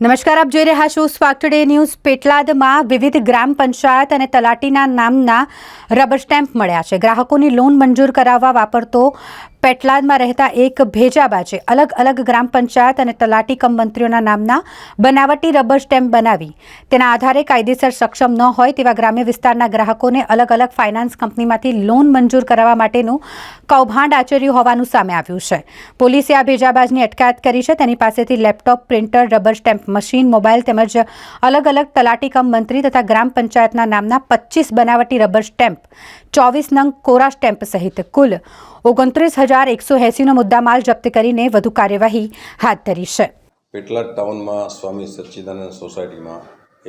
નમસ્કાર, આપ જોઈ રહ્યા છો સ્વાગ ટુડે ન્યૂઝ. પેટલાદમાં વિવિધ ગ્રામ પંચાયત અને તલાટીના નામના રબર સ્ટેમ્પ મળ્યા છે. ગ્રાહકોની લોન મંજૂર કરાવવા વાપરતો પેટલાદમાં રહેતા એક ભેજાબાજે અલગ અલગ ગ્રામ પંચાયત અને તલાટી કમ મંત્રીઓના નામના બનાવટી રબર સ્ટેમ્પ બનાવી. તેના આધારે કાયદેસર સક્ષમ ન હોય તેવા ગ્રામ્ય વિસ્તારના ગ્રાહકોને અલગ અલગ ફાઇનાન્સ કંપનીમાંથી લોન મંજૂર કરાવવા માટેનું કૌભાંડ આચર્યું હોવાનું સામે આવ્યું છે. પોલીસે આ ભેજાબાજની અટકાયત કરી છે. તેની પાસેથી laptop, printer, rubber stamp machine mobile તેમજ અલગ અલગ તલાટી કમ મંત્રી તથા ગ્રામ પંચાયતના નામના પચીસ બનાવટી રબર સ્ટેમ્પ, ચોવીસ નંગ કોરા સ્ટેમ્પ સહિત કુલ ઓગણત્રીસ હજાર એકસો એસીનો મુદ્દામાલ જપ્ત કરીને વધુ કાર્યવાહી હાથ ધરી છે. પેટલાદ ટાઉનમાં સ્વામી સચ્ચિદાનંદ સોસાયટીમાં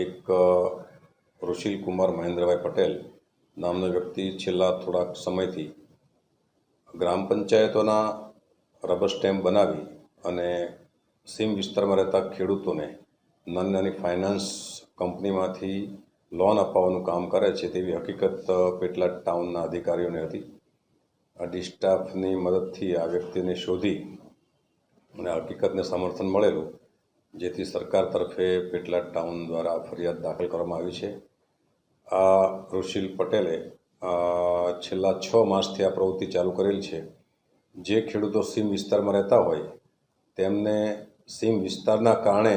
એક ઋષિલ કુમાર મહેન્દ્રભાઈ પટેલ નામનો વ્યક્તિ છેલ્લા થોડાક સમયથી ગ્રામ પંચાયતોના રબર સ્ટેમ્પ બનાવી અને સીમ વિસ્તારમાં રહેતા ખેડૂતોને નાની નાની ફાઇનાન્સ કંપનીમાંથી લોન અપાવવાનું કામ કરે છે તેવી હકીકત પેટલાદ ટાઉનના અધિકારીઓને હતી. આ ડિસ્ટાફની મદદથી આ વ્યક્તિને શોધી અને હકીકતને સમર્થન મળેલું, જેથી સરકાર તરફે પેટલાદ ટાઉન દ્વારા ફરિયાદ દાખલ કરવામાં આવી છે. આ ઋષિલ પટેલે છેલ્લા છ માસથી આ પ્રવૃત્તિ ચાલુ કરેલ છે. જે ખેડૂતો સીમ વિસ્તારમાં રહેતા હોય, તેમને સીમ વિસ્તારના કારણે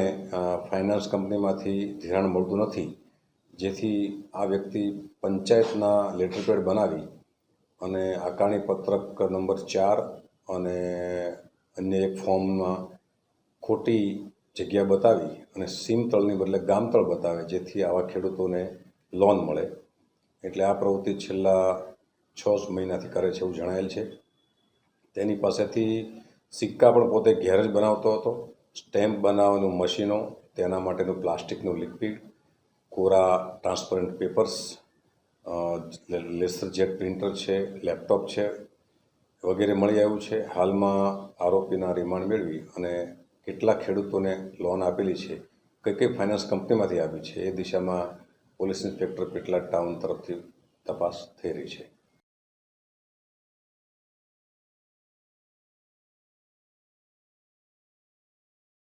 ફાઇનાન્સ કંપનીમાંથી ધિરાણ મળતું નથી. જેથી આ વ્યક્તિ પંચાયતના લેટરપેડ બનાવી અને આકારણી પત્રક નંબર ચાર અને અન્ય એક ફોર્મમાં ખોટી જગ્યા બતાવી અને સીમતળની બદલે ગામતળ બતાવે, જેથી આવા ખેડૂતોને લોન મળે. એટલે આ પ્રવૃત્તિ છેલ્લા છ મહિનાથી કરે છે એવું જણાયેલ છે. તેની પાસેથી સિક્કા પણ પોતે ઘેર જ બનાવતો હતો. સ્ટેમ્પ બનાવવાનું મશીનો, તેના માટેનું પ્લાસ્ટિકનું લિક્વિડ, કોરા transparent papers laser jet printer છે, લેપટોપ છે, વગેરે મળી આવ્યું છે. હાલમાં આરોપીના રિમાન્ડ મેળવી અને કેટલા ખેડૂતોને લોન આપેલી છે. કઈ કઈ ફાઇનાન્સ કંપનીમાંથી આપી છે? એ દિશામાં પોલીસ ઇન્સ્પેક્ટર પેટલા ટાઉન તરફથી તપાસ થઈ રહી છે.